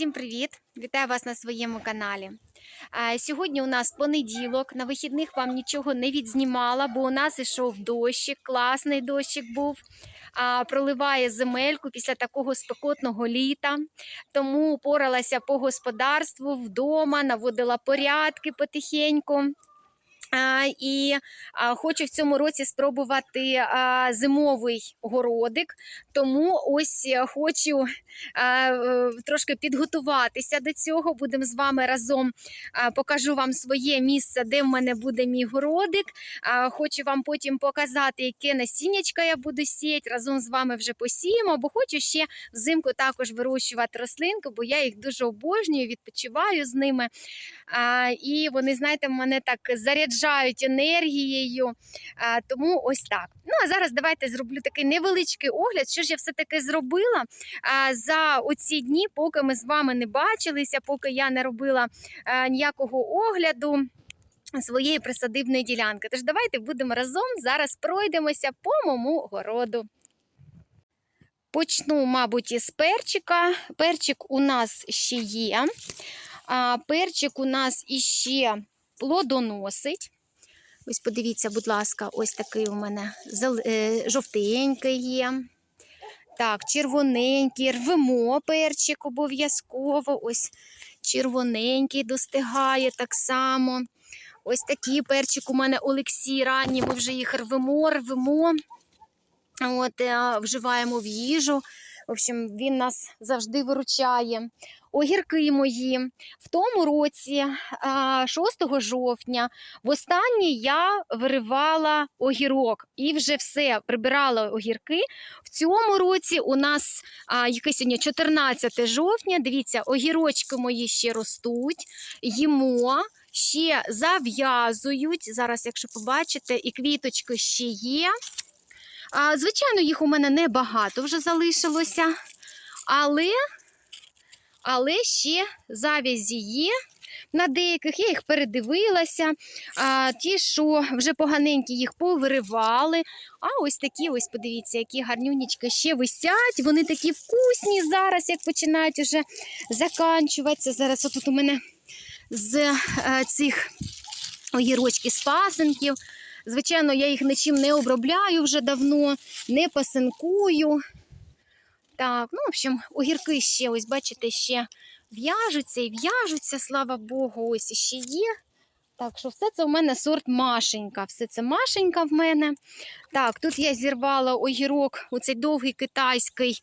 Всім привіт! Вітаю вас на своєму каналі. Сьогодні у нас понеділок. На вихідних вам нічого не відзнімала, бо у нас ішов дощик, класний дощик був. Проливає земельку після такого спекотного літа. Тому поралася по господарству вдома, наводила порядки потихеньку. І хочу в цьому році спробувати зимовий городик, тому ось е, хочу е, трошки підготуватися до цього. Будемо з вами разом покажу вам своє місце, де в мене буде мій городик. Хочу вам потім показати, яке насіннячка я буду сіяти. Разом з вами вже посіємо, бо хочу ще взимку також вирощувати рослинки, бо я їх дуже обожнюю, відпочиваю з ними. І вони, знаєте, мене так заряджають енергією. А, Тому ось так. Ну а зараз давайте зроблю такий невеличкий огляд, що ж я все-таки зробила за оці дні, поки ми з вами не бачилися, поки я не робила ніякого огляду. Своєї присадибної ділянки. Тож давайте будемо разом зараз пройдемося по моєму городу. Почну, мабуть, із перчика. Перчик у нас ще є. Перчик у нас іще плодоносить. Ось подивіться, будь ласка, ось такий у мене е, жовтенький є. Так, червоненький, рвемо перчик обов'язково. Ось червоненький достигає так само. Ось такий перчик у мене Олексій ранній, ми вже їх рвемо, рвемо. От, е, вживаємо в їжу. В общем, він нас завжди виручає. Огірки мої. В тому році, 6 жовтня, востаннє я виривала огірок і вже все прибирала огірки. В цьому році у нас яке сьогодні 14 жовтня. Дивіться, огірочки мої ще ростуть, їмо. Ще зав'язують. Зараз, якщо побачите, і квіточки ще є. А, звичайно, їх у мене небагато вже залишилося, але, але ще завязі є. На деяких я їх передивилася. А, ті, що вже поганенькі, їх повиривали. А ось такі, ось подивіться, які гарнюнічки ще висять. Вони такі вкусні зараз, як починають вже заканчуватися. Зараз отут у мене з е, цих огірочків з пасенків. Звичайно, я їх нічим не обробляю вже давно, не пасинкую. Так, ну, в общем, огірки ще, ось бачите, ще в'яжуться і в'яжуться, слава Богу, ось іще є. Так, що все це у мене сорт Машенька. Все це Машенька в мене. Так, тут я зірвала огірок, оцей довгий китайський.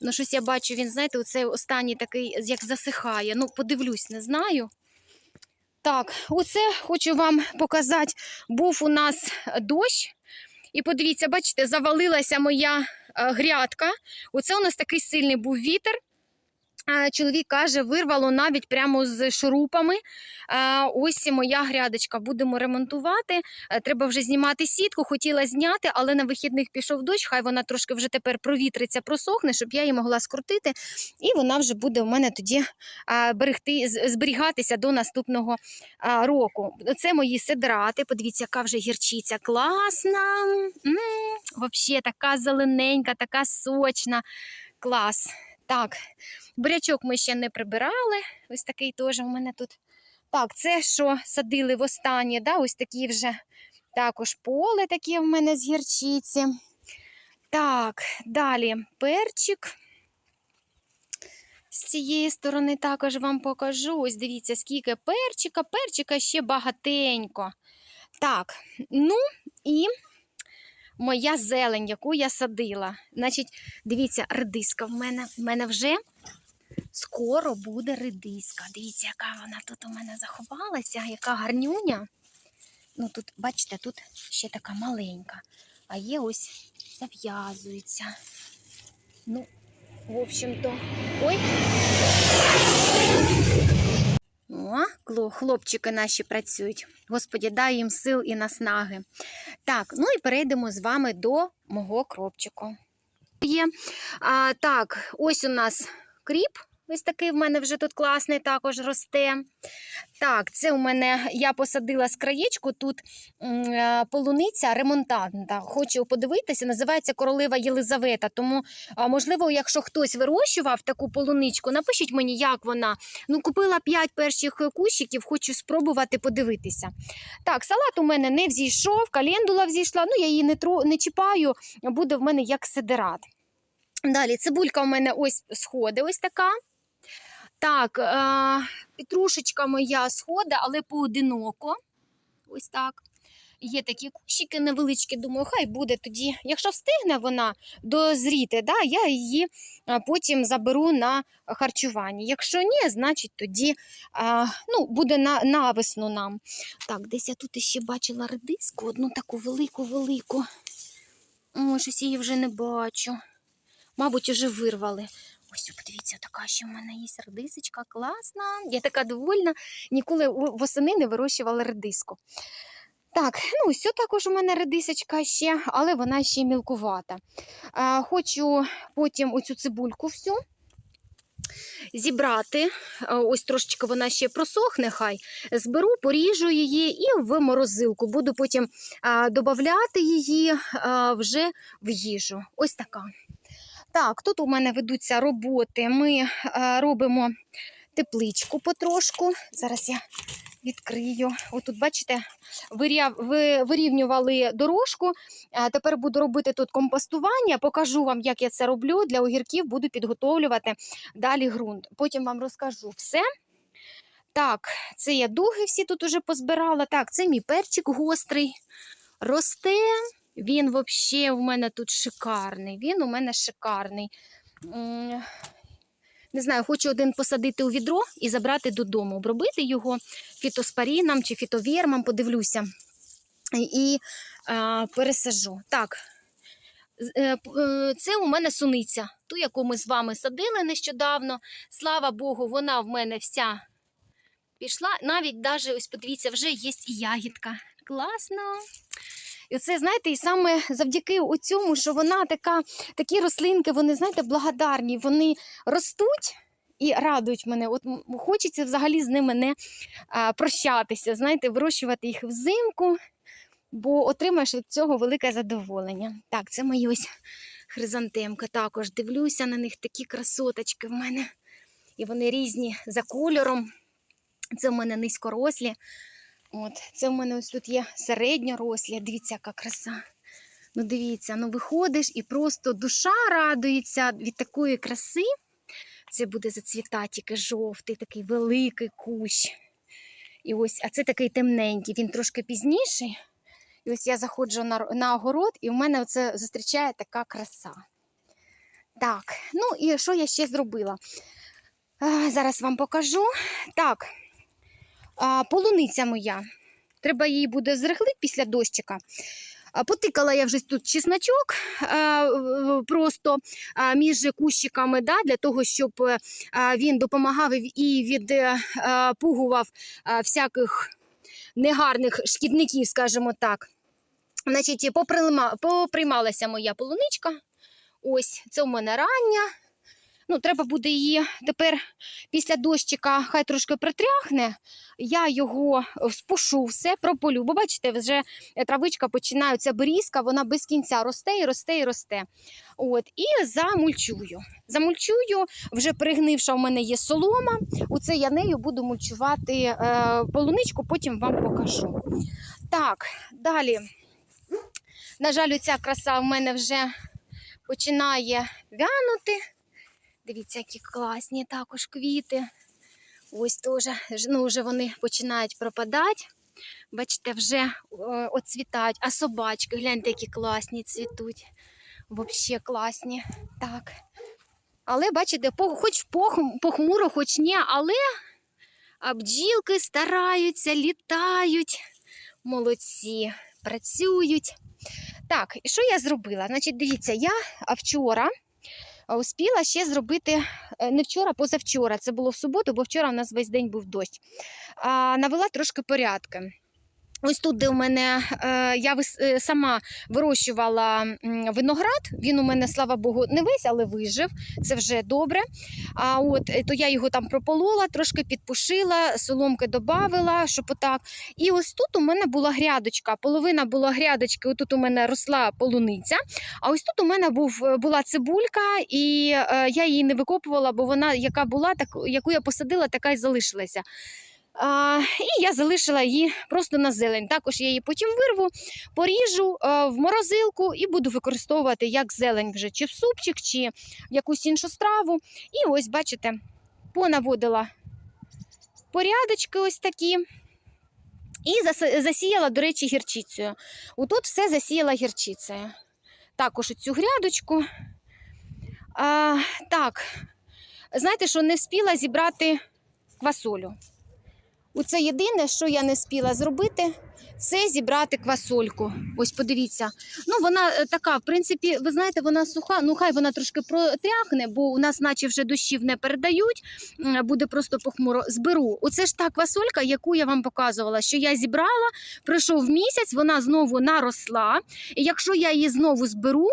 Ну, щось я бачу, він, знаєте, оцей останній такий, як засихає. Ну, подивлюсь, не знаю. Так, оце хочу вам показати. Був у нас дощ. І подивіться, бачите, завалилася моя е, грядка. Оце у нас такий сильний був вітер. Чоловік каже, вирвало навіть прямо з шурупами. Ось і моя грядочка. Будемо ремонтувати. Е, Треба вже знімати сітку. Хотіла зняти, але на вихідних пішов дощ. Хай вона трошки вже тепер провітриться, просохне, щоб я її могла скрутити. І вона вже буде у мене тоді берегти, зберігатися до наступного року. Це мої сидрати. Подивіться, яка вже гірчиця класна. Взагалі така зелененька, така сочна. Клас. Так, бурячок ми ще не прибирали. Ось такий теж у мене тут. Так, це що садили в останнє, да? ось такі вже також поле таке в мене з гірчиці. Так, далі перчик. З цієї сторони також вам покажу. Ось дивіться, скільки перчика. Перчика ще багатенько. Так, ну і моя зелень, яку я садила. Значить, дивіться, редиска в мене. В мене вже скоро буде редиска. Дивіться, яка вона тут у мене заховалася, яка гарнюня. Ну тут, бачите, тут ще така маленька. А є ось зав'язується. Ну, в общем-то. Ой. О, хлопчики наші працюють. Господі, дай їм сил і наснаги. Так, ну і перейдемо з вами до мого кропчику. Є. А, так, ось у нас кріп Ось такий в мене вже тут класний також росте. Так, це у мене я посадила з краєчку тут е, полуниця ремонтанта. Хочу подивитися, називається королева Єлизавета. Тому, можливо, якщо хтось вирощував таку полуничку, напишіть мені, як вона. Ну, купила 5 перших кущиків, хочу спробувати подивитися. Так, салат у мене не взійшов, календула взійшла, ну я її не, тру, не чіпаю, буде в мене як сидерат. Далі цибулька у мене ось сходи, ось така. Так, е, петрушечка моя сходи, але поодиноко. Ось так. Є такі кущики невеличкі, думаю, хай буде тоді. Якщо встигне вона дозріти, да, я її потім заберу на харчування. Якщо ні, значить тоді а, ну, буде на, на весну нам. Так, десь я тут ще бачила редиску, одну таку велику-велику. О, щось її вже не бачу. Мабуть, уже вирвали. Ось, подивіться, така ще в мене є редисочка, класна. Я така довольна. Ніколи восени не вирощувала редиску. Так, ну ось також у мене редисочка ще, але вона ще мілкувата. А, хочу потім оцю цибульку всю зібрати. А, Ось трошечки вона ще просохне, хай зберу, поріжу її і в морозилку. Буду потім а, додавати її а, вже в їжу. Ось така. Так, тут у мене ведуться роботи. Ми е, робимо тепличку потрошку. Зараз я відкрию. Отут, бачите, вирівнювали дорожку. А тепер буду робити тут компостування. Покажу вам, як я це роблю. Для огірків буду підготовлювати далі ґрунт. Потім вам розкажу все. Так, це я дуги всі тут уже позбирала. Так, це мій перчик гострий. Росте. Він взагалі у мене тут шикарний. Він у мене шикарний. Не знаю, хочу один посадити у відро і забрати додому, обробити його фітоспаріном чи фітовірмом, подивлюся. І е, пересажу. Так, е, е, це у мене суниця, ту, яку ми з вами садили нещодавно. Слава Богу, вона в мене вся пішла. Навіть даже, ось подивіться, вже є і ягідка. Класно. І це, знаєте, і саме завдяки цьому, що вона така, такі рослинки, вони, знаєте, благодарні, вони ростуть і радують мене. От хочеться взагалі з ними не а, прощатися, знаєте, вирощувати їх взимку, бо отримаєш від цього велике задоволення. Так, це мої ось хризантемки також. Дивлюся на них такі красоточки в мене. І вони різні за кольором. Це в мене низькорослі. От, це в мене ось тут є середньорослі. Дивіться, яка краса. Ну, дивіться, ну виходиш і просто душа радується від такої краси. Це буде зацвітати тільки жовтий, такий великий кущ. І ось, а це такий темненький, він трошки пізніший. І ось я заходжу на, на огород, і в мене оце зустрічає така краса. Так, ну і що я ще зробила? Зараз вам покажу. Так, а, полуниця моя. Треба її буде зрихлити після дощика. Потикала я вже тут чесночок просто між кущиками, да, для того, щоб е, він допомагав і- відпугував всяких негарних шкідників, скажімо так. Значить, поприймалася моя полуничка. Ось це у мене рання. Ну, треба буде її тепер після дощика, хай трошки притряхне. Я його спушу все, прополю. Бо бачите, вже травичка починається берізка, вона без кінця росте і росте і росте. От, і замульчую. Замульчую, вже пригнивша у мене є солома. Оце я нею буду мульчувати е, полуничку, потім вам покажу. Так, далі. На жаль, ця краса в мене вже починає вянути. Дивіться, які класні також квіти. Ось теж ну, вже вони починають пропадати. Бачите, вже оцвітають. А собачки, гляньте, які класні цвітуть. Взагалі класні. Так. Але бачите, хоч похмуро, хоч ні, але бджілки стараються, літають. Молодці, працюють. Так, і що я зробила? Значить, дивіться, я вчора успіла ще зробити е, не вчора, позавчора. Це було в суботу, бо вчора у нас весь день був дощ. Навела трошки порядки. Ось тут, де у мене е, я е, сама вирощувала виноград. Він у мене, слава Богу, не весь, але вижив. Це вже добре. А от е, то я його там прополола, трошки підпушила, соломки додавила, щоб отак. І ось тут у мене була грядочка. Половина була грядочки. Отут у мене росла полуниця. А ось тут у мене був була цибулька, і я її не викопувала, бо вона, яка була, так яку я посадила, така й залишилася. І я залишила її просто на зелень. Також я її потім вирву, поріжу е, в морозилку і буду використовувати як зелень вже чи в супчик, чи в якусь іншу страву. І ось, бачите, понаводила порядочки ось такі. І засіяла, до речі, гірчицею. Отут все засіяла гірчицею. Також цю грядочку. А, так, знаєте, що не встигла зібрати квасолю. Оце єдине, що я не спіла зробити, це зібрати квасольку. Ось подивіться. Ну, вона е, така, в принципі, ви знаєте, вона суха. Ну, хай вона трошки протряхне, бо у нас, наче вже дощів не передають, буде просто похмуро. Зберу. Оце ж та квасолька, яку я вам показувала, що я зібрала, пройшов місяць, вона знову наросла. І якщо я її знову зберу,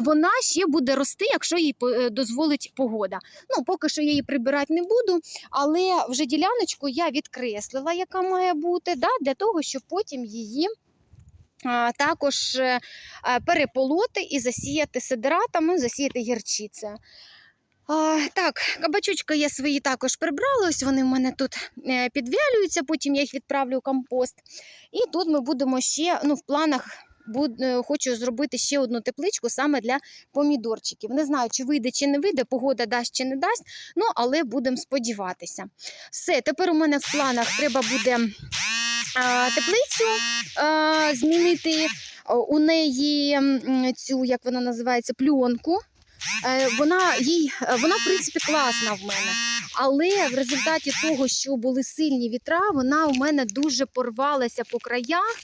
вона ще буде рости, якщо їй е, дозволить погода. Ну, поки що я її прибирати не буду, але вже діляночку я відкреслила, яка має бути, да, для того, щоб потім її. Також е, е, переполоти і засіяти сидератами, засіяти гірчицею. А, так, кабачочки я свої також прибрала. Ось вони в мене тут е, підвялюються, потім я їх відправлю у компост. І тут ми будемо ще ну, в планах. Хочу зробити ще одну тепличку саме для помідорчиків. Не знаю, чи вийде, чи не вийде, погода дасть чи не дасть, ну але будемо сподіватися. Все, тепер у мене в планах треба буде теплицю змінити. У неї цю, як вона називається, плюнку. Е, Вона їй е, вона в принципі класна в мене. Але в результаті того, що були сильні вітра, вона у мене дуже порвалася по краях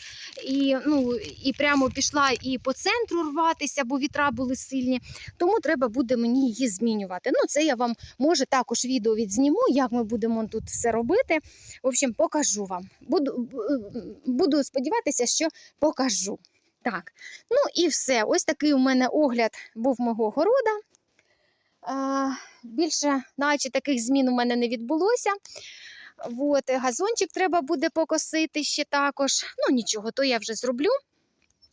і, ну, і прямо пішла і по центру рватися, бо вітра були сильні. Тому треба буде мені її змінювати. Ну, це я вам може також відео відзніму, як ми будемо тут все робити. В общем, покажу вам. Буду, буду сподіватися, що покажу. Так, ну і все. Ось такий у мене огляд був мого города. Більше, наче таких змін у мене не відбулося. От, газончик треба буде покосити ще також. Ну нічого, то я вже зроблю.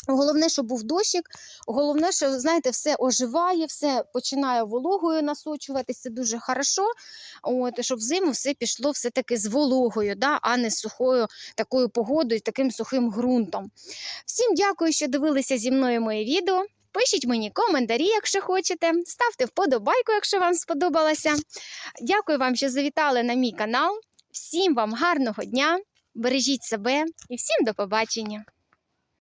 Головне, щоб був дощик. Головне, що знаєте, все оживає, все починає вологою насочуватися. Дуже хорошо. От, щоб взиму все пішло все-таки з вологою, да, а не з сухою такою погодою, таким сухим ґрунтом. Всім дякую, що дивилися зі мною моє відео. Пишіть мені коментарі, якщо хочете. Ставте вподобайку, якщо вам сподобалося. Дякую вам, що завітали на мій канал. Всім вам гарного дня, бережіть себе і всім до побачення!